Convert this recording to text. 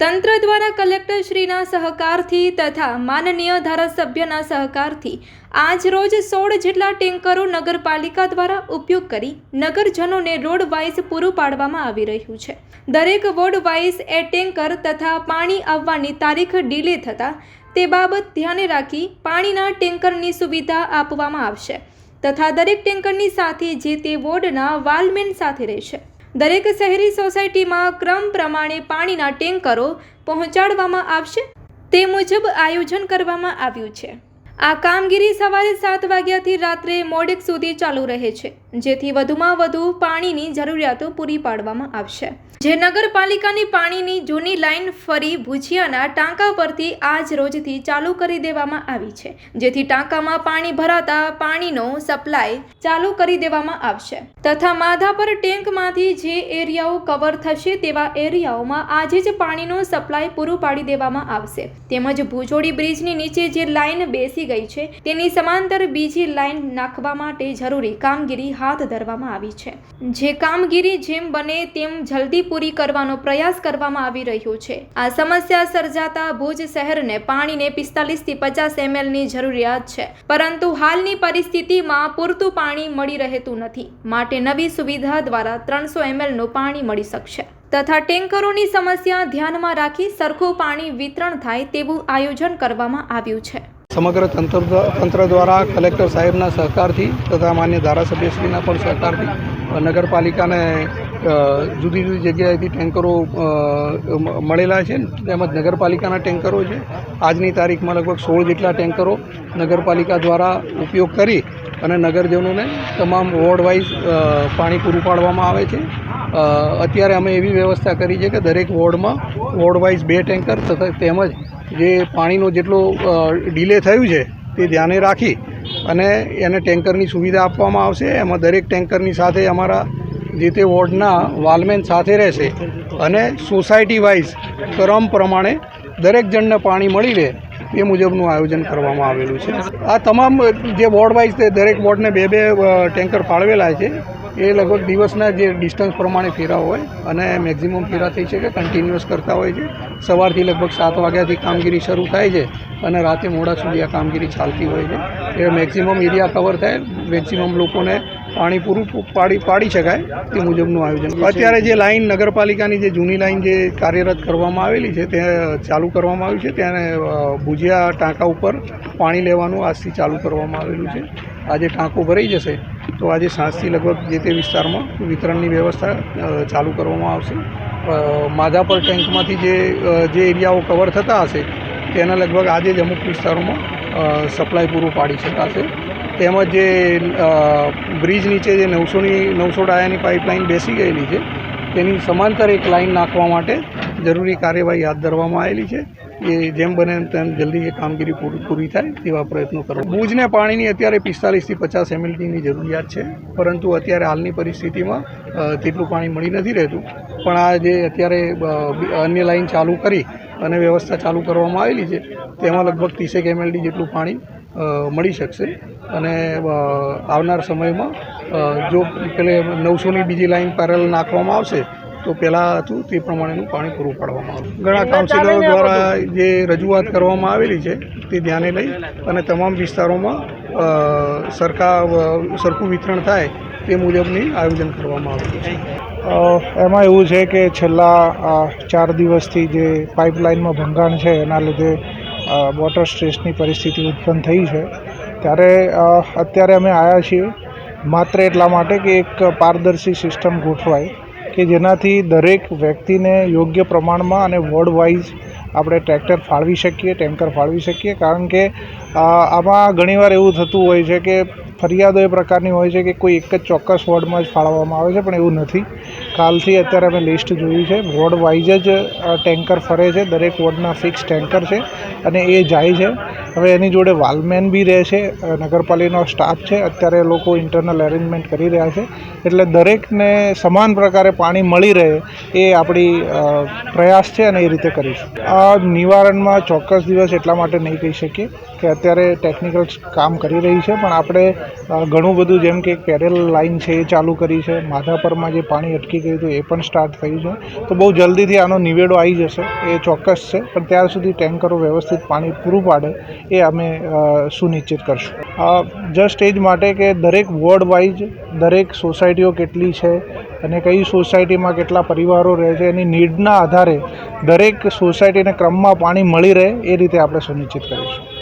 તંત્ર દ્વારા કલેક્ટરશ્રીના સહકારથી તથા માનનીય ધારાસભ્યના સહકારથી આજ રોજ સોળ જેટલા ટેન્કરો નગરપાલિકા દ્વારા ઉપયોગ કરી નગરજનોને રોડ વાઇઝ પૂરું પાડવામાં આવી રહ્યું છે. દરેક વોર્ડ વાઇઝ એ ટેન્કર તથા પાણી આવવાની તારીખ ડીલે થતાં તે બાબત ધ્યાને રાખી પાણીના ટેન્કરની સુવિધા આપવામાં આવશે તથા દરેક ટેન્કરની સાથે જે તે વોર્ડના વાલમેન સાથે રહેશે. દરેક શહેરી સોસાયટીમાં ક્રમ પ્રમાણે પાણીના ટેન્કરો પહોંચાડવામાં આવશે તે મુજબ આયોજન કરવામાં આવ્યું છે. આ કામગીરી સવારે સાત વાગ્યાથી રાત્રે મોડેક સુધી ચાલુ રહે છે, જેથી વધુમાં વધુ પાણીની જરૂરિયાતો પૂરી પાડવામાં આવશે. જે નગરપાલિકાની પાણીની જૂની લાઈન ફરી ભુજિયાના ટાંકા પરથી આજ રોજથી ચાલુ કરી દેવામાં આવી છે, જેથી ટાંકામાં પાણી ભરાતા પાણીનો સપ્લાય ચાલુ કરી દેવામાં આવશે. તથા માધાપર ટેન્કમાંથી જે એરિયાઓ કવર થશે તેવા એરિયાઓમાં આજે જ પાણીનો સપ્લાય પૂરું પાડી દેવામાં આવશે. તેમજ ભુજોડી બ્રિજની નીચે જે લાઇન બેસી ગઈ છે. તેની સમાંતર બીજી લાઇન નાખવા માટે જરૂરી કામગીરી હાથ ધરવામાં આવી છે. જે કામગીરી જેમ બને તેમ જલ્દી પૂરી કરવાનો પ્રયાસ કરવામાં આવી રહ્યો છે. આ સમસ્યા સર્જાતા ભુજ શહેરને પાણીને પિસ્તાલીસથી પચાસ એમએલની જરૂરિયાત છે. પરંતુ હાલની પરિસ્થિતિમાં પૂરતું પાણી મળી રહેતું નથી. માટે નવી સુવિધા દ્વારા ત્રણસો એમએલનું પાણી મળી શકશે. તથા ટેન્કરોની સમસ્યા ધ્યાનમાં રાખી સરખું પાણી વિતરણ થાય તેવું આયોજન કરવામાં આવ્યું છે. સમગ્ર તંત્ર તંત્ર દ્વારા કલેક્ટર સાહેબના સહકારથી તથા માન્ય ધારાસભ્યશ્રીના પણ સહકારથી નગરપાલિકાને જુદી જુદી જગ્યાએથી ટેન્કરો મળેલા છે. તેમજ નગરપાલિકાના ટેન્કરો છે. આજની તારીખમાં લગભગ સોળ જેટલા ટેન્કરો નગરપાલિકા દ્વારા ઉપયોગ કરી અને નગરજનોને તમામ વોર્ડ વાઇઝ પાણી પૂરું પાડવામાં આવે છે. અત્યારે અમે એવી વ્યવસ્થા કરી છે કે દરેક વોર્ડમાં વોર્ડ વાઇઝ બે ટેન્કર તથા તેમજ જે પાણીનો જેટલો ડીલે થયું છે તે ધ્યાને રાખી અને એને ટેન્કરની સુવિધા આપવામાં આવશે. એમાં દરેક ટેન્કરની સાથે અમારા જે તે વોર્ડના વાલમેન સાથે રહેશે અને સોસાયટી વાઇઝ ક્રમ પ્રમાણે દરેક જણને પાણી મળી રહે એ મુજબનું આયોજન કરવામાં આવેલું છે. આ તમામ જે વોર્ડ વાઇઝ તે દરેક વોર્ડને બે બે ટેન્કર ફાળવેલા છે. એ લગભગ દિવસના જે ડિસ્ટન્સ પ્રમાણે ફેરા હોય અને મેક્ઝિમમ ફેરા થઈ શકે કન્ટિન્યુઅસ કરતા હોય છે. સવારથી લગભગ સાત વાગ્યાથી કામગીરી શરૂ થાય છે અને રાતે મોડા સુધી આ કામગીરી ચાલતી હોય છે. એ મેક્ઝિમમ એરિયા કવર થાય મેક્ઝિમમ લોકોને પાણી પૂરું પાડી પાડી શકાય તે મુજબનું આયોજન અત્યારે જે લાઈન નગરપાલિકાની જે જૂની લાઈન જે કાર્યરત કરવામાં આવેલી છે તે ચાલુ કરવામાં આવી છે. અ, ભુજિયા ટાંકા ઉપર પાણી લેવાનું આજથી ચાલુ કરવામાં આવેલું છે. આજે ટાંકો ભરાઈ જશે, તો આજે સાંજથી લગભગ જે તે વિસ્તારમાં વિતરણની વ્યવસ્થા ચાલુ કરવામાં આવશે. માધાપર ટેન્કમાંથી જે જે એરિયાઓ કવર થતા હશે, તેના લગભગ આજે જ અમુક વિસ્તારોમાં સપ્લાય પૂરું પાડી શકાશે. તેમજ જે બ્રિજ નીચે જે નવસોની, નવસો ડાયાની પાઇપલાઇન બેસી ગયેલી છે, તેની સમાંતર એક લાઇન નાખવા માટે જરૂરી કાર્યવાહી હાથ ધરવામાં આવેલી છે. એ જેમ બને તેમ જલ્દી એ કામગીરી પૂરી થાય તેવા પ્રયત્નો કરો ભુજને પાણીની અત્યારે પિસ્તાલીસથી પચાસ એમએલટીની જરૂરિયાત છે. પરંતુ અત્યારે હાલની પરિસ્થિતિમાં તેટલું પાણી મળી નથી રહેતું. પણ આ જે અત્યારે અન્ય લાઇન ચાલુ કરી અને વ્યવસ્થા ચાલુ કરવામાં આવેલી છે, તેમાં લગભગ ત્રીસેક એમએલડી જેટલું પાણી મળી શકશે. અને આવનાર સમયમાં જો પેલે નવસોની બીજી લાઈન પેરેલ નાખવામાં આવશે તો પહેલાં હતું તે પ્રમાણેનું પાણી પૂરું પાડવામાં આવ્યું. ઘણા કાઉન્સિલરો દ્વારા જે રજૂઆત કરવામાં આવેલી છે તે ધ્યાને લઈ અને તમામ વિસ્તારોમાં સરખા સરખું વિતરણ થાય તે મુજબની આયોજન કરવામાં આવ્યું છે. એમાં એવું છે કે છેલ્લા ચાર દિવસથી જે પાઇપલાઇનમાં ભંગાણ છે એના લીધે વોટર સ્ટ્રેસની પરિસ્થિતિ ઉત્પન્ન થઈ છે. ત્યારે અત્યારે અમે આવ્યા છીએ. માત્ર એટલા માટે કે એક પારદર્શી સિસ્ટમ ગોઠવાય. કે જેનાથી દરેક વ્યક્તિને યોગ્ય પ્રમાણમાં અને વોર્ડ વાઇઝ આપણે ટ્રેક્ટર ફાળવી શકીએ ટેન્કર ફાળવી શકીએ. કારણ કે આમાં ઘણીવાર એવું થતું હોય છે કે ફરિયાદો એ પ્રકારની હોય છે કે કોઈ એક જ ચોક્કસ વોર્ડમાં જ ફાળવવામાં આવે છે, પણ એવું નથી. કાલથી અત્યારે અમે લિસ્ટ જોયું છે. વોર્ડ વાઇઝ જ ટેન્કર ફરે છે. દરેક વોર્ડના ફિક્સ ટેન્કર છે અને એ જાય છે. હવે એની જોડે વાલમેન બી રહે છે. નગરપાલિકાનો સ્ટાફ છે. અત્યારે લોકો ઇન્ટરનલ એરેન્જમેન્ટ કરી રહ્યા છે. એટલે દરેકને સમાન પ્રકારે પાણી મળી રહે એ આપણી પ્રયાસ છે અને એ રીતે કરીશું. આ નિવારણમાં ચોક્કસ દિવસ એટલા માટે નહીં કહી શકીએ. કે અત્યારે ટેકનિકલ કામ કરી રહી છે, પણ આપણે ઘણું બધું જેમ કે પેરેલ લાઇન છે એ ચાલુ કરી છે, માધાપરમાં જે પાણી અટકી ગયું હતું એ પણ સ્ટાર્ટ થયું છે. તો બહુ જલ્દીથી આનો નિવેડો આવી જશે, એ ચોક્કસ છે, પણ ત્યાર સુધી ટેન્કરો વ્યવસ્થિત પાણી પૂરું પાડે એ અમે સુનિશ્ચિત કરશું. જસ્ટ એ જ માટે કે દરેક વોર્ડ વાઇઝ દરેક સોસાયટીઓ કેટલી છે અને કઈ સોસાયટીમાં કેટલા પરિવારો રહે છે, એની નીડના આધારે દરેક સોસાયટીને ક્રમમાં પાણી મળી રહે એ રીતે આપણે સુનિશ્ચિત કરીશું.